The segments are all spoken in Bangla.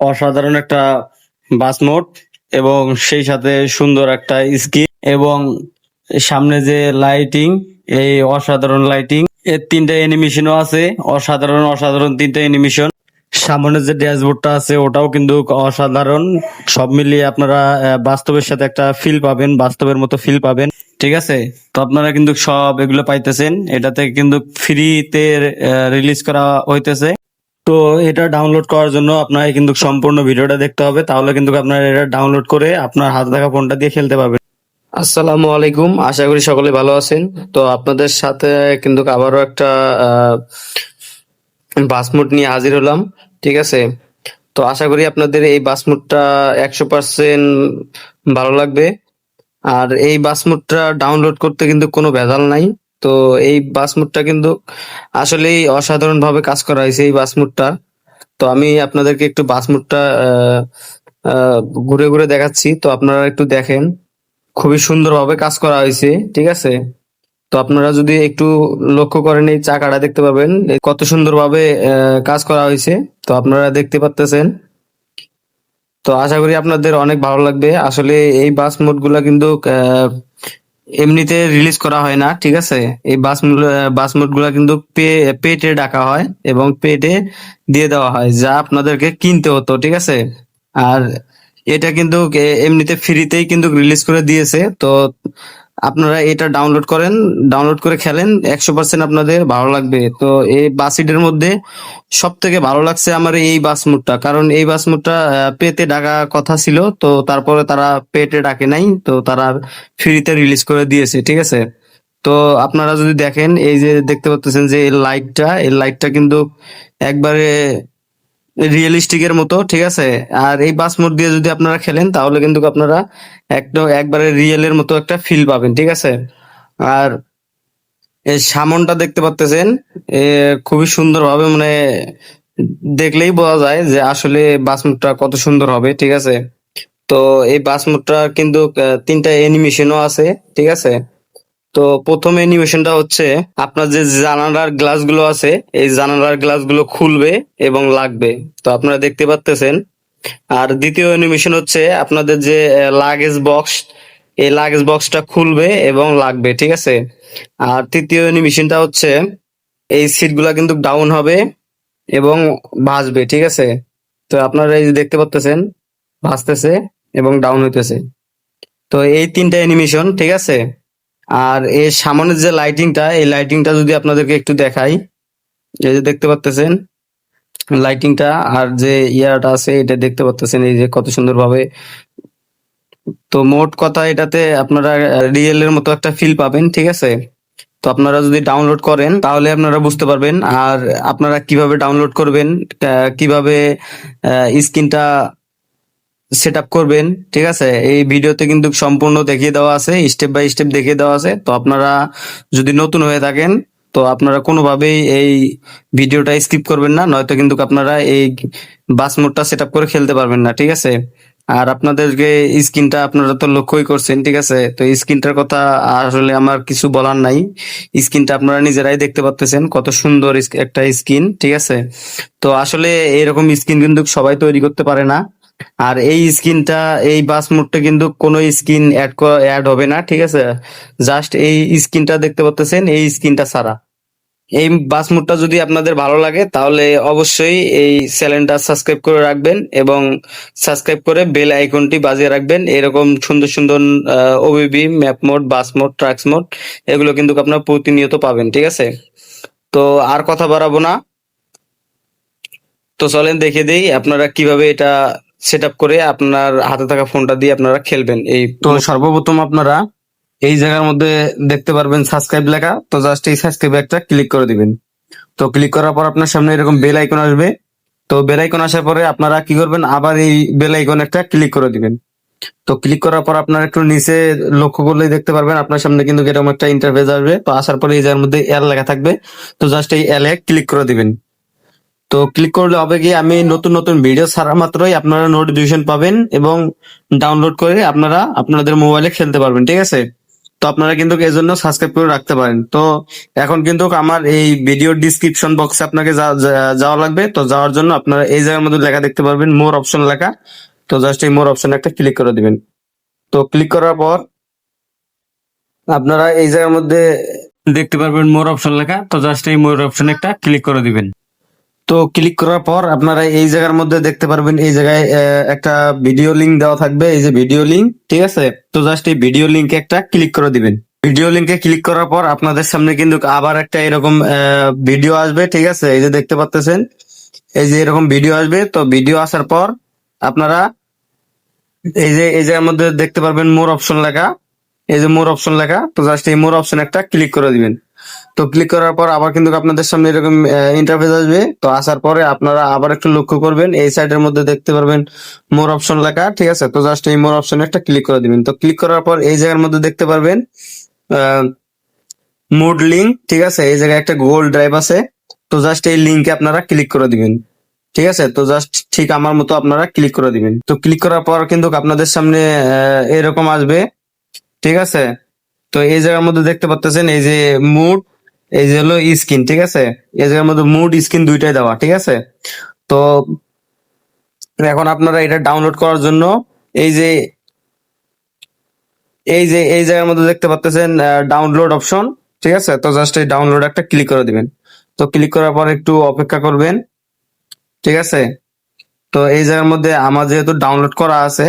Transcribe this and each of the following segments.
অসাধারণ একটা বাস মোড এবং সেই সাথে সুন্দর একটা স্ক্রিন এবং সামনে যে লাইটিং, এই অসাধারণ লাইটিং, এর তিনটা অ্যানিমেশনও আছে, অসাধারণ অসাধারণ তিনটা অ্যানিমেশন সামনে যে ড্যাশবোর্ডটা আছে, ওটাও কিন্তু অসাধারণ। সব মিলিয়ে আপনারা বাস্তবের সাথে একটা ফিল পাবেন, বাস্তবের মতো ফিল পাবেন। ঠিক আছে? তো আপনারা কিন্তু সব এগুলো পাইতেছেন। এটাতে কিন্তু ফ্রিতে রিলিজ করা হইতেছে। তো এটা ডাউনলোড করার জন্য আপনাকে কিন্তু সম্পূর্ণ ভিডিওটা দেখতে হবে। তাহলে কিন্তু আপনার এটা ডাউনলোড করে আপনার হাতে থাকা ফোনটা দিয়ে খেলতে পারবেন। আসসালামু আলাইকুম, আশা করি সকলে ভালো আছেন। তো আপনাদের সাথে কিন্তু আবারও একটা বাসমুট নিয়ে হাজির হলাম, ঠিক আছে? তো আশা করি আপনাদের এই বাসমুটটা একশো পার্সেন্ট ভালো লাগবে। আর এই বাসমুটটা ডাউনলোড করতে কিন্তু কোনো ভেজাল নাই। তো এই বাসমুটটা কিন্তু আসলেই অসাধারণ ভাবে কাজ করা হয়েছে এই বাসমুটটা তো আমি আপনাদেরকে একটু বাসমুটটা ঘুরে ঘুরে দেখাচ্ছি। তো আপনারা একটু দেখেন, খুবই সুন্দরভাবে কাজ করা হয়েছে, ঠিক আছে? তো আপনারা যদি একটু লক্ষ্য করেন এই চাকাটা, দেখতে পাবেন কত সুন্দরভাবে কাজ করা হয়েছে। তো আপনারা দেখতে পাচ্তেছেন তো আশা করি আপনাদের অনেক ভালো লাগবে। আসলে এই বাস মোডগুলা কিন্তু এমনিতে রিলিজ করা হয় না, ঠিক আছে? এই বাস বাস মোডগুলা কিন্তু পেটে ডাকা হয় এবং পেটে দিয়ে দেওয়া হয়, যা আপনাদেরকে কিনতে হতো, ঠিক আছে? আর এটা কিন্তু এমনিতে ফ্রিতেই কিন্তু রিলিজ করে দিয়েছে, তো আপনারা এটা ডাউনলোড করেন ডাউনলোড করে খেলেন, একশো পার্সেন্ট আপনাদের ভালো লাগবে। তো এই বাসিডের মধ্যে সব থেকে ভালো লাগছে আমার এই বাস মুডটা। কারণ এই বাস মুডটা পেতে ডাকা কথা ছিল, তো তারপরে তারা পেটে ডাকে নাই, তো তারা ফ্রিতে রিলিজ করে দিয়েছে, ঠিক আছে? তো আপনারা যদি দেখেন, এই যে দেখতে পাচ্ছেন যে এই লাইটটা এই লাইটটা কিন্তু একবারে রিয়েলিস্টিকের মতো, ঠিক আছে? আর এই বাস মোড দিয়ে যদি আপনারা খেলেন, তাহলে কিন্তু আপনারা একদম একবারে রিয়েলের মতো একটা ফিল পাবেন, ঠিক আছে? আর এই সামনটা দেখতে পাচ্তেছেন খুবই সুন্দরভাবে মানে দেখলেই বোঝা যায় যে আসলে বাস মোডটা কত সুন্দর হবে, ঠিক আছে? তো এই বাস মোডটা কিন্তু তিনটা অ্যানিমেশনও আছে, ঠিক আছে? তো প্রথম অ্যানিমেশনটা হচ্ছে আপনার যে জানালার গ্লাসগুলো আছে, এই জানালার গ্লাসগুলো খুলবে এবং লাগবে। তো আপনারা দেখতে পাচ্তেছেন আর দ্বিতীয় অ্যানিমেশন হচ্ছে আপনাদের যে লাগেজ বক্স এই লাগেজ বক্সটা খুলবে এবং লাগবে, ঠিক আছে? আর তৃতীয় অ্যানিমেশনটা হচ্ছে এই সিটগুলা কিন্তু ডাউন হবে এবং ভাসবে, ঠিক আছে? তো আপনারা এই দেখতে পাচ্তেছেন ভাসতেছে এবং ডাউন হইতেছে। তো এই তিনটা অ্যানিমেশন, ঠিক আছে? আর এর সামনের যে লাইটিংটা এই লাইটিংটা যদি আপনাদেরকে একটু দেখাই, এই যে দেখতে পাচ্তেছেন লাইটিংটা আর যে ইয়াটা আছে, এটা দেখতে পাচ্তেছেন এই যে কত সুন্দরভাবে। তো মোট কথা এটাতে আপনারা রিয়েল এর মতো একটা ফিল পাবেন, ঠিক আছে? তো আপনারা যদি ডাউনলোড করেন, তাহলে আপনারা বুঝতে পারবেন। আর আপনারা কীভাবে ডাউনলোড করবেন কীভাবে স্ক্রিনটা সেট করবেন, ঠিক আছে? এই ভিডিওতে কিন্তু সম্পূর্ণ দেখিয়ে দেওয়া আছে স্টেপ বাই স্টেপ দেখিয়ে দেওয়া আছে। তো আপনারা যদি নতুন হয়ে থাকেন, তো আপনারা কোনোভাবেই এই ভিডিওটা স্কিপ করবেন না, নয়তো কিন্তু আপনারা এই বাস মোডটা সেট করে খেলতে পারবেন না, ঠিক আছে? আর আপনাদেরকে স্ক্রিনটা আপনারা তো লক্ষ্যই করছেন, ঠিক আছে? তো স্ক্রিনটার কথা আসলে আমার কিছু বলার নাই। স্ক্রিনটা আপনারা নিজেরাই দেখতে পাচ্তেছেন কত সুন্দর একটা স্ক্রিন, ঠিক আছে? তো আসলে এরকম স্ক্রিন কিন্তু সবাই তৈরি করতে পারে না। আর এই স্কিনটা, এই বাস মোডটা কিন্তু কোনো স্কিন অ্যাড অ্যাড হবে না, ঠিক আছে? জাস্ট এই স্কিনটা দেখতে পাচ্ছেন এই স্কিনটা ছাড়া। এই বাস মোডটা যদি আপনাদের ভালো লাগে, তাহলে অবশ্যই এই চ্যানেলটা সাবস্ক্রাইব করে রাখবেন এবং সাবস্ক্রাইব করে বেল আইকনটি বাজিয়ে রাখবেন। এরকম সুন্দর সুন্দর OBB map mode, bus mode, tracks mode, এগুলো কিন্তু আপনারা প্রতিনিয়ত পাবেন, ঠিক আছে? তো আর কথা বাড়াবো না। তো চলেন দেখে দেই আপনারা কীভাবে এটা সেট করে আপনার হাতে থাকা ফোনটা দিয়ে আপনারা খেলবেন। এই তো সর্বপ্রথম আপনারা এই জায়গার মধ্যে দেখতে পারবেন সাবস্ক্রাইব লেখা। তো জাস্ট এই সাবস্ক্রাইব একটা ক্লিক করে দিবেন। তো ক্লিক করার পর আপনার সামনে এরকম বেল আইকন আসবে। তো বেল আইকন আসার পরে আপনারা কি করবেন? আবার এই বেল আইকন একটা ক্লিক করে দিবেন। তো ক্লিক করার পর আপনার একটু নিচে লক্ষ্য করলেই দেখতে পারবেন, আপনার সামনে কিন্তু এরকম একটা ইন্টারফেস আসবে। তো আসার পরে এই জায়গার মধ্যে এল লেখা থাকবে। তো জাস্ট এই এল এ ক্লিক করে দিবেন। তো ক্লিক করলে হবে কি, আমি নতুন নতুন ভিডিও ছাড়া মাত্রই আপনারা নোটিফিকেশন পাবেন এবং ডাউনলোড করে আপনারা আপনাদের মোবাইলে খেলতে পারবেন, ঠিক আছে? তো আপনারা কিন্তু এই জন্য সাবস্ক্রাইব করে রাখতে পারেন। তো এখন কিন্তু আমার এই ভিডিও ডিসক্রিপশন বক্সে আপনাকে যাওয়া লাগবে। তো যাওয়ার জন্য আপনারা এই জায়গার মধ্যে লেখা দেখতে পারবেন মোর অপশন লেখা। তো জাস্ট এই মোর অপশন একটা ক্লিক করে দিবেন। তো ক্লিক করার পর আপনারা এই জায়গার মধ্যে দেখতে পারবেন মোর অপশন লেখা। তো জাস্ট এই মোর অপশন একটা ক্লিক করে দিবেন। তো ক্লিক করার পর আপনারা এই জায়গার মধ্যে দেখতে পারবেন, এই জায়গায় একটা ভিডিও লিংক দেওয়া থাকবে, এই যে ভিডিও লিংক ঠিক আছে? তো জাস্ট এই ভিডিও লিংকে একটা ক্লিক করে দিবেন। ভিডিও লিংকে ক্লিক করার পর আপনাদের সামনে কিন্তু আবার একটা এরকম ভিডিও আসবে, ঠিক আছে? এই যে দেখতে পাচ্তেছেন? এই যে এরকম ভিডিও আসবে, তো ভিডিও আসার পর আপনারা এই যে, এই জায়গার মধ্যে দেখতে পারবেন মোর অপশন লেখা। এই যে মোর অপশন লেখা, তো জাস্ট এই মোর অপশন একটা ক্লিক করে দিবেন। তো ক্লিক করার পর আবার কিন্তু আপনাদের সামনে এরকম ইন্টারফেস আসবে। তো আসার পরে আপনারা আবার একটু লক্ষ্য করবেন, এই সাইডের মধ্যে দেখতে পারবেন মোর অপশন লেখা, ঠিক আছে? তো জাস্ট এই মোর অপশন একটা ক্লিক করে দিবেন। তো ক্লিক করার পর এই জায়গার মধ্যে দেখতে পারবেন মুড লিঙ্ক ঠিক আছে? এই জায়গায় একটা গুগল ড্রাইভ আছে। তো জাস্ট এই লিঙ্কে আপনারা ক্লিক করে দিবেন। ঠিক আছে? তো জাস্ট ঠিক আমার মতো আপনারা ক্লিক করে দিবেন। তো ক্লিক করার পর কিন্তু আপনাদের সামনে এরকম আসবে। ঠিক আছে? তো এই জায়গার মধ্যে দেখতে পাচ্ছেন এই যে মুড এই যে হলো স্কিন ঠিক আছে? এই জায়গার মধ্যে মুড স্কিন দুইটাই দেওয়া, ঠিক আছে? তো এখন আপনারা এটা ডাউনলোড করার জন্য এই যে এই যে, এই জায়গার মধ্যে দেখতে পাচ্ছেন ডাউনলোড অপশন ঠিক আছে? তো জাস্ট এই ডাউনলোড একটা ক্লিক করে দিবেন। তো ক্লিক করার পর একটু অপেক্ষা করবেন, ঠিক আছে? তো এই জায়গার মধ্যে আমার যেহেতু ডাউনলোড করা আছে,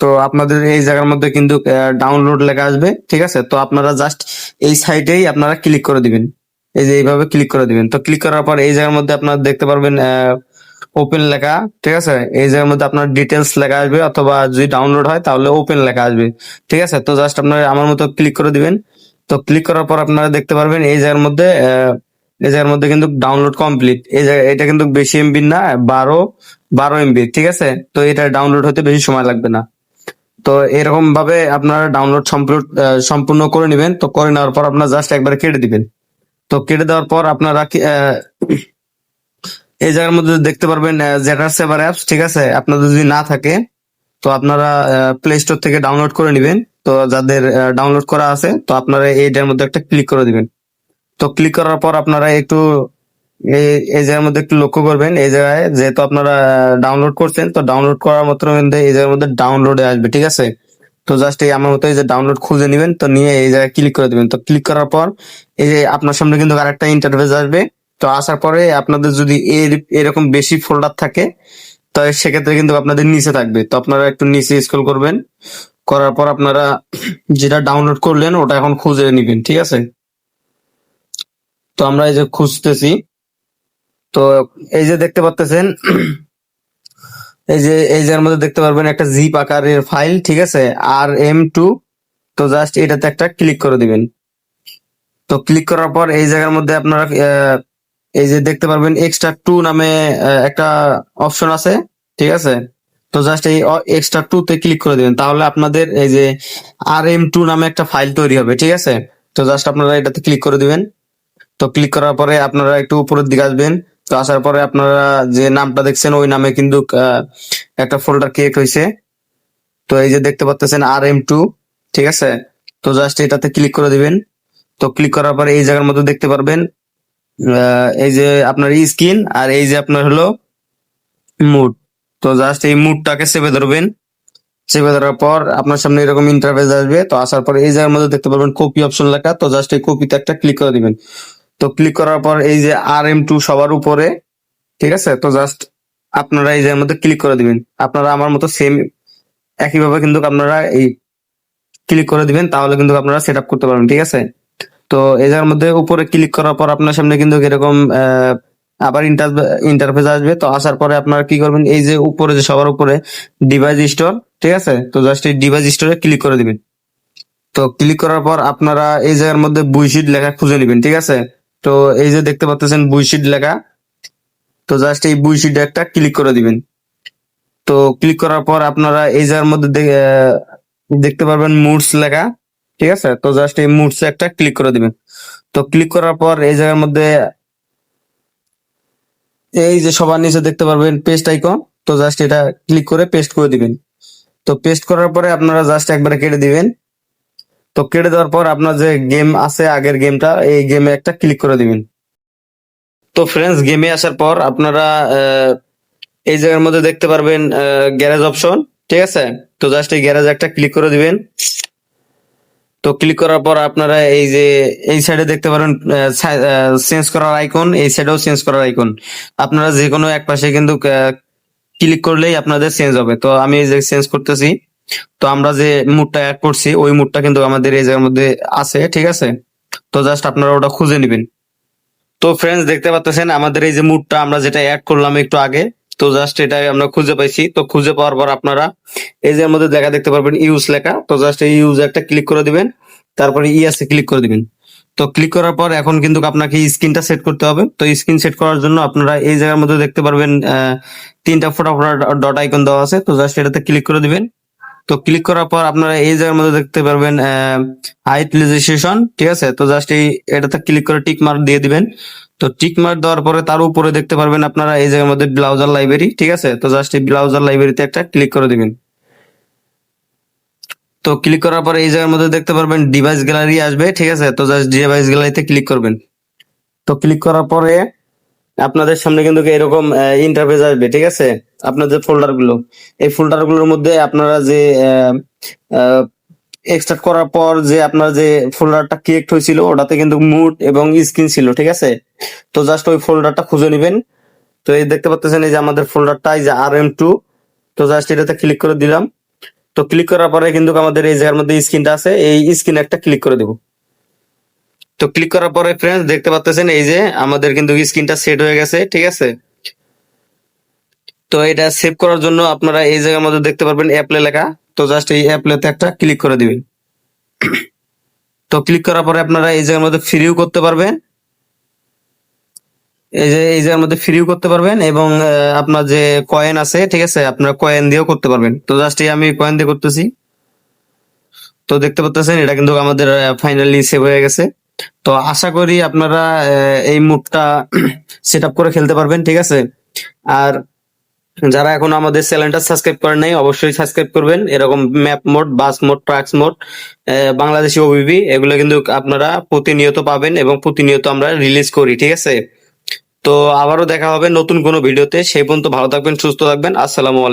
তো আপনাদের এই জায়গার মধ্যে কিন্তু ডাউনলোড লেখা আসবে, ঠিক আছে? তো আপনারা জাস্ট এই সাইটেই আপনারা ক্লিক করে দিবেন। এই যে এইভাবে ক্লিক করে দিবেন। তো ক্লিক করার পর এই জায়গার মধ্যে আপনারা দেখতে পারবেন ওপেন লেখা, ঠিক আছে? এই জায়গার মধ্যে আপনার ডিটেলস লেখা আসবে অথবা যদি ডাউনলোড হয় তাহলে ওপেন লেখা আসবে, ঠিক আছে? তো জাস্ট আপনারা আমার মতো ক্লিক করে দিবেন। তো ক্লিক করার পর আপনারা দেখতে পারবেন এই জায়গার মধ্যে এই জায়গার মধ্যে কিন্তু ডাউনলোড কমপ্লিট এই জায়গা, এটা কিন্তু বেশি এমবি না, বারো বারো এমবি ঠিক আছে? তো এটা ডাউনলোড হতে বেশি সময় লাগবে না। তো এরকম ভাবে আপনারা ডাউনলোড সম্পূর্ণ করে নেবেন। তো করে নেওয়ার পর আপনারা জাস্ট একবার কেটে দিবেন। তো কেটে দেওয়ার পর আপনারা এই জায়গার মধ্যে দেখতে পারবেন জেটার সেভার অ্যাপস ঠিক আছে? আপনাদের যদি না থাকে, তো আপনারা প্লে স্টোর থেকে ডাউনলোড করে নেবেন। তো যাদের ডাউনলোড করা আছে, তো আপনারা এইটার মধ্যে একটা ক্লিক করে দিবেন। তো ক্লিক করার পর আপনারা একটু, এই জায়গার মধ্যে একটু লক্ষ্য করবেন। এই জায়গায় যেহেতু আপনারা ডাউনলোড করছেন, তো ডাউনলোড করার মতো এই জায়গার মধ্যে ডাউনলোডে আসবে, ঠিক আছে? তো জাস্ট এই আমার মতো এই যে ডাউনলোড খুঁজে নেবেন, তো নিয়ে এই জায়গায় ক্লিক করে দিবেন। তো ক্লিক করার পর এই যে আপনার সামনে কিন্তু আরেকটা ইন্টারফেস আসবে। তো আসার পরে আপনাদের যদি এর এরকম বেশি ফোল্ডার থাকে, তো সেক্ষেত্রে কিন্তু আপনাদের নিচে থাকবে। তো আপনারা একটু নিচে স্ক্রল করবেন। করার পর আপনারা যেটা ডাউনলোড করলেন, ওটা এখন খুঁজে নিবেন, ঠিক আছে? তো আমরা এই যে খুঁজতেছি। তো এই যে দেখতে পাচ্তেছেন এই যে এই যে এর মধ্যে দেখতে পারবেন একটা জিপ আকারের ফাইল ঠিক আছে? আর এম টু তো জাস্ট এটাতে একটা ক্লিক করে দিবেন। তো ক্লিক করার পর এই জায়গার মধ্যে আপনারা এই যে দেখতে পারবেন এক্সট্রা টু নামে একটা অপশন আছে, ঠিক আছে? তো জাস্ট এই এক্সট্রা টু তে ক্লিক করে দিবেন। তাহলে আপনাদের এই যে আর এম টু নামে একটা ফাইল তৈরি হবে, ঠিক আছে? তো জাস্ট আপনারা এটাতে ক্লিক করে দিবেন। তো ক্লিক করার পরে আপনারা একটু উপরের দিকে আসবেন। তো আসার পরে আপনারা যে নামটা দেখছেন, ওই নামে কিন্তু একটা ফোল্ডার ক্রিয়েট হয়েছে তো এই যে দেখতে পাচ্ছেন আর এম টু ঠিক আছে? তো জাস্ট এটাতে ক্লিক করে দিবেন। তো ক্লিক করার পরে এই জায়গার মধ্যে দেখতে পারবেন এই যে আপনার স্ক্রিন আর এই যে আপনার হলো মুড তো জাস্ট এই মুডটাকে চেপে ধরবেন। চেপে ধরার পর আপনার সামনে এরকম ইন্টারফেস আসবে। তো আসার পর এই জায়গার মধ্যে দেখতে পারবেন কপি অপশন লেখা। তো জাস্ট এই কপিতে একটা ক্লিক করে দিবেন। তো ক্লিক করার পর এই যে আর এম টু সবার উপরে, ঠিক আছে? তো জাস্ট আপনারা এই জায়গার মধ্যে ক্লিক করে দিবেন। আপনারা আমার মতো সেম একইভাবে কিন্তু আপনারা এই ক্লিক করে দিবেন, তাহলে কিন্তু আপনারা সেট আপ করতে পারবেন, ঠিক আছে? তো এই জায়গার মধ্যে উপরে ক্লিক করার পর আপনার সামনে কিন্তু এরকম আবার ইন্টারফেস আসবে। তো আসার পরে আপনারা কি করবেন? এই যে উপরে যে সবার উপরে ডিভাইস স্টোর ঠিক আছে? তো জাস্ট এই ডিভাইস স্টোরে ক্লিক করে দিবেন। তো ক্লিক করার পর আপনারা এই জায়গার মধ্যে বুইশিট লেখা খুঁজে নেবেন, ঠিক আছে? তো এই যে দেখতে পাচ্ছেন বুইশিট লেখা, তো জাস্ট এই বুইশিট একটা ক্লিক করে দিবেন। তো ক্লিক করার পর আপনারা এই জায়গার মধ্যে দেখতে পারবেন মুডস লেখা, ঠিক আছে? তো জাস্ট এই মুডস একটা ক্লিক করে দিবেন। তো ক্লিক করার পর এই জায়গার মধ্যে এই যে সবার নিচে দেখতে পারবেন পেস্ট আইকন তো জাস্ট এটা ক্লিক করে পেস্ট করে দিবেন। তো পেস্ট করার পরে আপনারা জাস্ট একবারে কেটে দিবেন। তো কেটে দেওয়ার পর আপনার যে গেম আছে আগের গেমটা এই গেমে একটা ক্লিক করে দিবেন। তো ফ্রেন্ডস গেমে আসার পর আপনারা এই জায়গার মধ্যে দেখতে পারবেন গ্যারেজ অপশন ঠিক আছে? তো জাস্ট এই গ্যারেজ একটা ক্লিক করে দিবেন। তো ক্লিক করার পর আপনারা এই যে, এই সাইডে দেখতে পারেন চেঞ্জ করার আইকন এই সাইডেও চেঞ্জ করার আইকন আপনারা যে কোনো এক পাশে কিন্তু ক্লিক করলেই আপনাদের চেঞ্জ হবে। তো আমি এই যে চেঞ্জ করতেছি তো আমরা যে মুডটা অ্যাড করছি, ওই মুডটা কিন্তু আমাদের এই জায়গার মধ্যে আছে, ঠিক আছে? তো জাস্ট আপনারা ওটা খুঁজে নেবেন। তো ফ্রেন্ডস দেখতে পাচ্ছেন, আমাদের এই যে মুডটা আমরা যেটা অ্যাড করলাম একটু আগে, তো জাস্ট এটা আমরা খুঁজে পাইছি। তো খুঁজে পাওয়ার পর আপনারা এই যে মধ্যে দেখা দেখতে পারবেন ইউজ লেখা। তো জাস্ট এই ইউজ একটা ক্লিক করে দিবেন, তারপরে ইয়াসে ক্লিক করে দিবেন। তো ক্লিক করার পর এখন কিন্তু আপনাকে স্ক্রিনটা সেট করতে হবে। তো স্ক্রিন সেট করার জন্য আপনারা এই জায়গার মধ্যে দেখতে পারবেন তিনটা ফোটা ফোটা ডট আইকন দেওয়া আছে। তো জাস্ট এটাতে ক্লিক করে দিবেন। তো ক্লিক করার পর আপনারা এই জায়গার মধ্যে দেখতে পারবেন রেজিস্ট্রেশন ঠিক আছে? তো জাস্ট এই, এটাতে ক্লিক করে টিক মার্ক দিয়ে দিবেন। তো টিক মার্ক দেওয়ার পরে তার উপরে দেখতে পারবেন আপনারা এই জায়গার মধ্যে ব্রাউজার লাইব্রেরি ঠিক আছে? তো জাস্ট এই ব্রাউজার লাইব্রেরিতে একটা ক্লিক করে দিবেন। তো ক্লিক করার পরে এই জায়গার মধ্যে দেখতে পারবেন ডিভাইস গ্যালারি আসবে, ঠিক আছে? তো জাস্ট ডিভাইস গ্যালারিতে ক্লিক করবেন। তো ক্লিক করার পরে আপনাদের সামনে কিন্তু এরকম ইন্টারফেস আসবে, ঠিক আছে? আপনাদের ফোল্ডারগুলো এই ফোল্ডারগুলোর মধ্যে আপনারা যে এক্সট্রাক্ট করার পর যে আপনার যে ফোল্ডারটা ক্রিয়েট হয়েছিল, ওটাতে কিন্তু মুড এবং স্ক্রিন ছিল, ঠিক আছে? তো জাস্ট ওই ফোল্ডারটা খুঁজে নেবেন। তো এই দেখতে পাচ্ছেন এই যে আমাদের ফোল্ডারটা এই যে আর এম টু তো জাস্ট এটাতে ক্লিক করে দিলাম। তো ক্লিক করার পরে কিন্তু আমাদের এই জায়গার মধ্যে স্ক্রিনটা আছে, এই স্ক্রিনে একটা ক্লিক করে দেবো। তো ক্লিক করার পরে ফ্রেন্ডস দেখতে পাচ্ছেন এই যে আমাদের কিন্তু স্ক্রিনটা সেট হয়ে গেছে, ঠিক আছে? তো এটা সেভ করার জন্য আপনারা এই জায়গার মধ্যে দেখতে পারবেন অ্যাপলে লেখা। তো জাস্ট এই অ্যাপ্লেতে একটা ক্লিক করে দিবেন। তো ক্লিক করার পরে আপনারা এই জায়গার মধ্যে ফ্রিও করতে পারবেন। এই যে, এই জায়গার মধ্যে ফ্রিও করতে পারবেন এবং আপনার যে কয়েন আছে, ঠিক আছে, আপনারা কয়েন দিয়েও করতে পারবেন। তো জাস্ট এই আমি কয়েন দিয়ে করতেছি। তো দেখতে পাচ্ছেন এটা কিন্তু আমাদের ফাইনালি সেভ হয়ে গেছে। তো আশা করি আপনারা এই মুডটা সেট আপ করে খেলতে পারবেন, ঠিক আছে? আর যারা এখন আমাদের চ্যানেলটা সাবস্ক্রাইব করেন নাই, অবশ্যই সাবস্ক্রাইব করবেন। এরকম map mode bus mode tracks mode Bangladeshi OBB এগুলো কিন্তু আপনারা প্রতিনিয়ত পাবেন এবং প্রতিনিয়ত আমরা রিলিজ করি, ঠিক আছে? তো আবারও দেখা হবে নতুন কোনো ভিডিওতে। সেই পর্যন্ত ভালো থাকবেন, সুস্থ থাকবেন। আসসালামু আলাইকুম।